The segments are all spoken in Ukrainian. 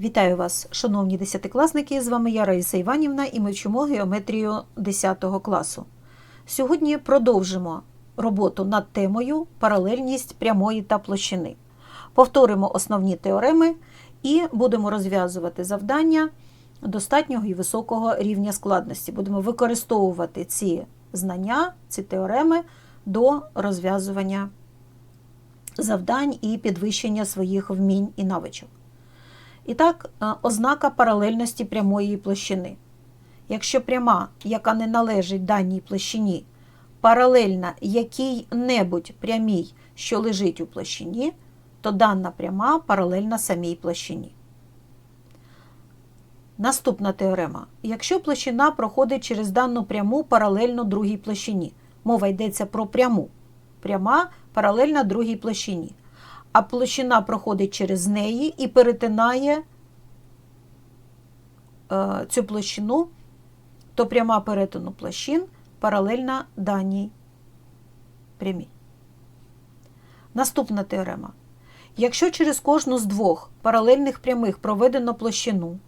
Вітаю вас, шановні десятикласники! З вами я Раїса Іванівна і ми вчимо геометрію 10 класу. Сьогодні продовжимо роботу над темою паралельність прямої та площини. Повторимо основні теореми і будемо розв'язувати завдання достатнього і високого рівня складності. Будемо використовувати ці знання, ці теореми до розв'язування завдань і підвищення своїх вмінь і навичок. І так, е, ознака паралельності прямої площини. Якщо пряма, яка не належить даній площині, паралельна якій-небудь прямій, що лежить у площині, то дана пряма паралельна самій площині. Наступна теорема. Якщо площина проходить через дану пряму паралельно другій площині, мова йдеться про пряму. Пряма паралельна другій площині а площина проходить через неї і перетинає е, цю площину, то пряма перетину площин паралельна даній прямій. Наступна теорема. Якщо через кожну з двох паралельних прямих проведено площину,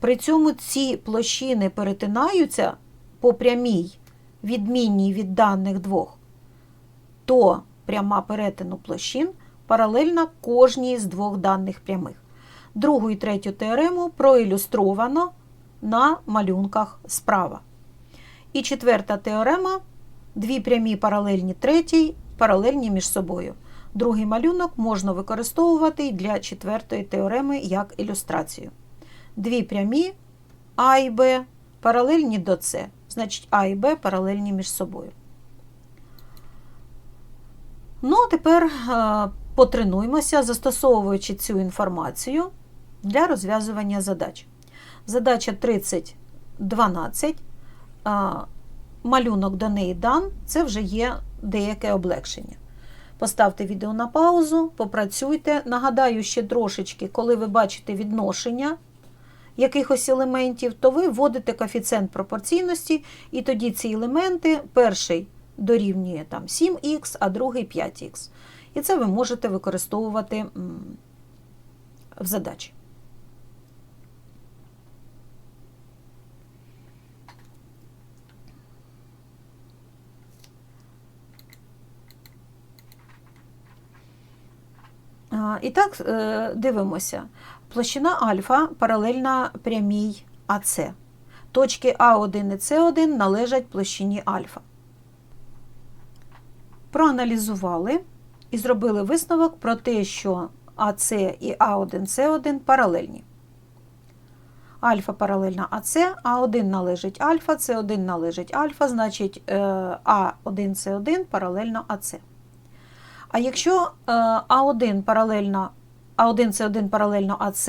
при цьому ці площини перетинаються по прямій, відмінній від даних двох, то пряма перетину площин паралельна кожній з двох даних прямих. Другу і третю теорему проілюстровано на малюнках справа. І четверта теорема дві прямі паралельні третій, паралельні між собою. Другий малюнок можна використовувати для четвертої теореми як ілюстрацію. Дві прямі А і Б паралельні до С, значить А і Б паралельні між собою. Ну, а тепер потренуємося, застосовуючи цю інформацію для розв'язування задач. Задача 3012. Малюнок до неї дан, це вже є деяке облегшення. Поставте відео на паузу, попрацюйте. Нагадаю ще трошечки, коли ви бачите відношення якихось елементів, то ви вводите коефіцієнт пропорційності, і тоді ці елементи перший дорівнює там 7х, а другий 5х. І це ви можете використовувати в задачі. І так, е, дивимося. Площина альфа паралельна прямій АС. Точки А1 і С1 належать площині альфа. Проаналізували і зробили висновок про те, що АС і А1С1 паралельні. Альфа паралельна АС, А1 належить альфа, С1 належить альфа, значить е, А1С1 паралельно АС. А якщо е, А1 паралельно А1С1 паралельно АС,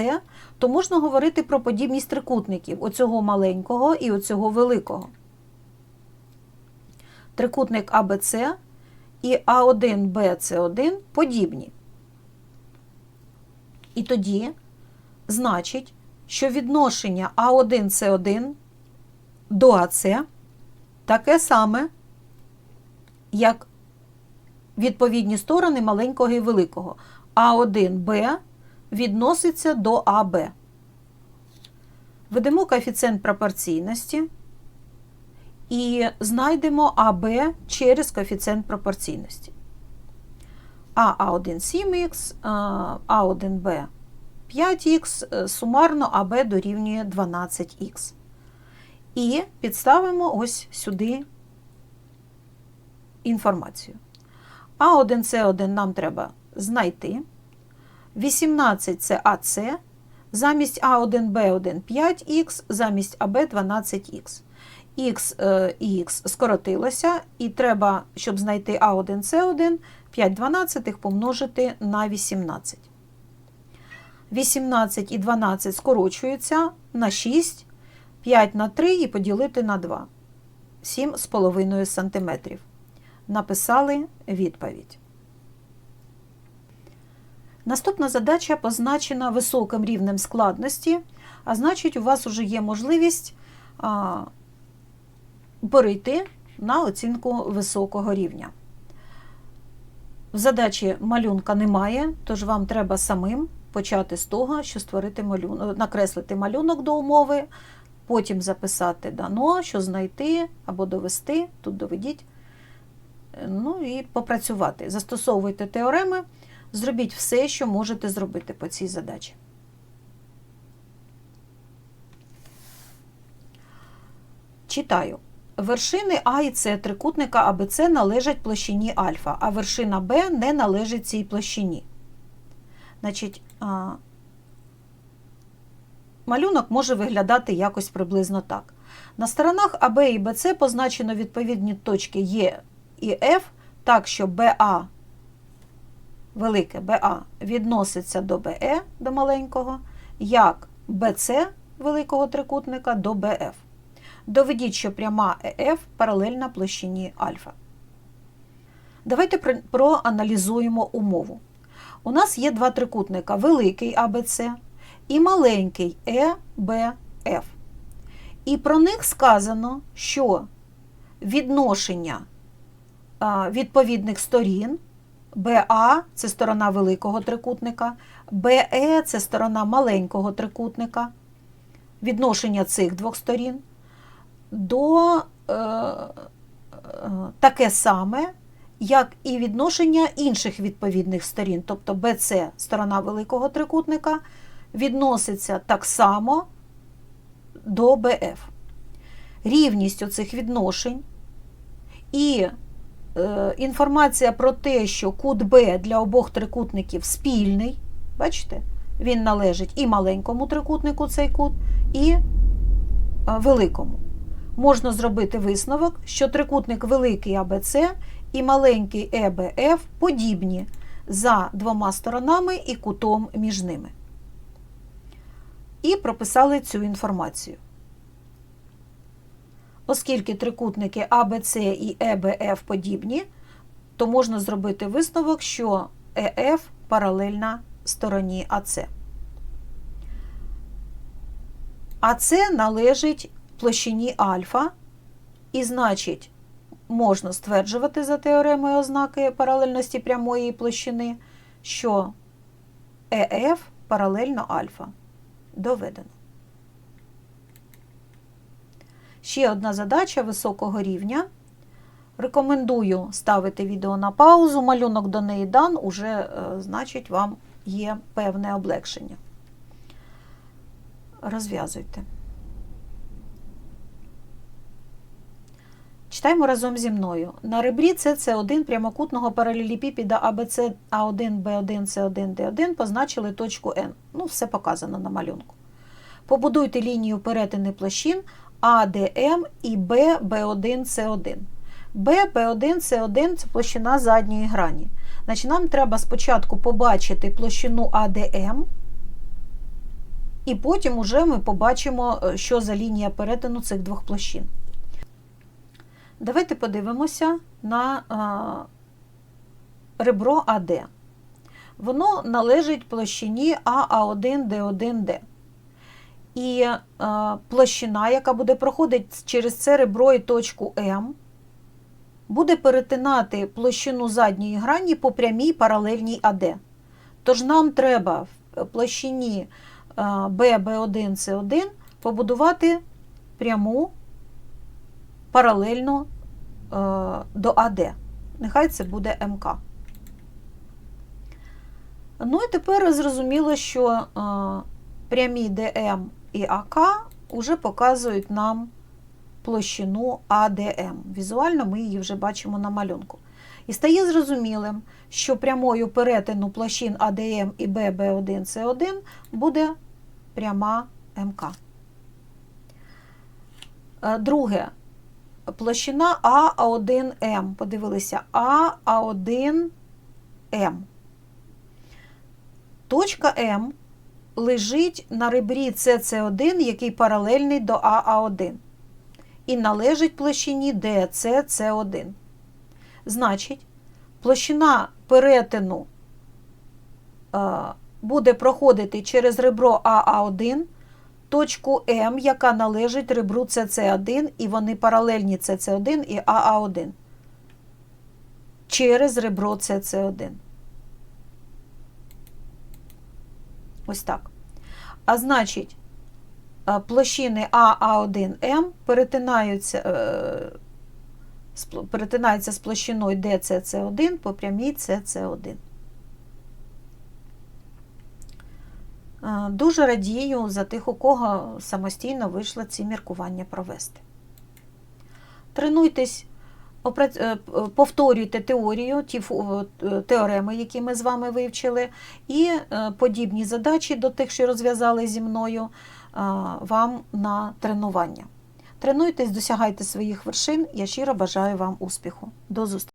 то можна говорити про подібність трикутників оцього маленького і оцього великого. Трикутник АБЦ і А1, БЦ1 подібні. І тоді значить, що відношення А1 С1 до АЦ таке саме, як відповідні сторони маленького і великого. А1Б відноситься до АБ. Ведемо коефіцієнт пропорційності і знайдемо АБ через коефіцієнт пропорційності. А1 7х, А1Б 5х, сумарно АБ дорівнює 12х. І підставимо ось сюди інформацію. А1С1 нам треба знайти. 18 це АС, замість А1Б1 5х, замість АБ 12х. Х е, і х скоротилося, і треба, щоб знайти А1С1, 5 12 помножити на 18. 18 і 12 скорочуються на 6, 5 на 3 і поділити на 2. 7,5 см. Написали відповідь. Наступна задача позначена високим рівнем складності, а значить, у вас вже є можливість перейти на оцінку високого рівня. В задачі малюнка немає, тож вам треба самим почати з того, що створити малюнок, накреслити малюнок до умови, потім записати дано, що знайти або довести, тут доведіть, ну і попрацювати. Застосовуйте теореми, зробіть все, що можете зробити по цій задачі. Читаю. Вершини А і С трикутника АБЦ належать площині альфа, а вершина Б не належить цій площині. Значить, а, малюнок може виглядати якось приблизно так. На сторонах АБ і БЦ позначено відповідні точки Е і Ф, так що БА, велике БА відноситься до БЕ, до маленького, як БЦ великого трикутника до БФ. Доведіть, що пряма ЕФ паралельна площині альфа. Давайте проаналізуємо умову. У нас є два трикутника: великий АБЦ і маленький ЕБФ. І про них сказано, що відношення відповідних сторін БА це сторона великого трикутника, БЕ це сторона маленького трикутника. Відношення цих двох сторін до е, е, таке саме, як і відношення інших відповідних сторін. Тобто БЦ, сторона великого трикутника, відноситься так само до БФ. Рівність оцих відношень і е, інформація про те, що кут Б для обох трикутників спільний, бачите, він належить і маленькому трикутнику цей кут, і е, великому можна зробити висновок, що трикутник великий АБЦ і маленький ЕБФ подібні за двома сторонами і кутом між ними. І прописали цю інформацію. Оскільки трикутники АБЦ і ЕБФ подібні, то можна зробити висновок, що ЕФ паралельна стороні АЦ. АЦ належить площині альфа, і значить, можна стверджувати за теоремою ознаки паралельності прямої площини, що ЕФ паралельно альфа. Доведено. Ще одна задача високого рівня. Рекомендую ставити відео на паузу. Малюнок до неї дан, уже, е, значить, вам є певне облегшення. Розв'язуйте. Читаємо разом зі мною. На ребрі СС1 прямокутного паралелепіпіда АБЦ А1, Б1, С1, Д1 позначили точку N. Ну, все показано на малюнку. Побудуйте лінію перетини площин АДМ і Б, Б1, С1. Б, Б1, С1 це площина задньої грані. Значить, нам треба спочатку побачити площину АДМ, і потім уже ми побачимо, е, що за лінія перетину цих двох площин. Давайте подивимося на а, ребро АД. Воно належить площині АА1Д1Д. І а, площина, яка буде проходити через це ребро і точку М, буде перетинати площину задньої грані по прямій паралельній АД. Тож нам треба в площині Б, Б1, С1 побудувати пряму паралельно до АД. Нехай це буде МК. Ну і тепер зрозуміло, що е, прямі ДМ і АК вже показують нам площину АДМ. Візуально ми її вже бачимо на малюнку. І стає зрозумілим, що прямою перетину площин АДМ і ББ1С1 буде пряма МК. Е, Друге, площина А1М. Подивилися А1М. Точка М лежить на ребрі СС1, який паралельний до АА1. І належить площині ДСС1. Значить, площина перетину е, буде проходити через ребро АА1, точку М, яка належить ребру СС1, і вони паралельні СС1 і АА1. Через ребро СС1. Ось так. А значить, е, площини А, А1М перетинаються, е, перетинаються з площиною ДЦЦ1 по прямій СС1. Дуже радію за тих, у кого самостійно вийшло ці міркування провести. Тренуйтесь, е, п- повторюйте теорію, ті е, теореми, які ми з вами вивчили, і е, подібні задачі до тих, що розв'язали зі мною, е, вам на тренування. Тренуйтесь, досягайте своїх вершин. Я щиро бажаю вам успіху. До зустрічі!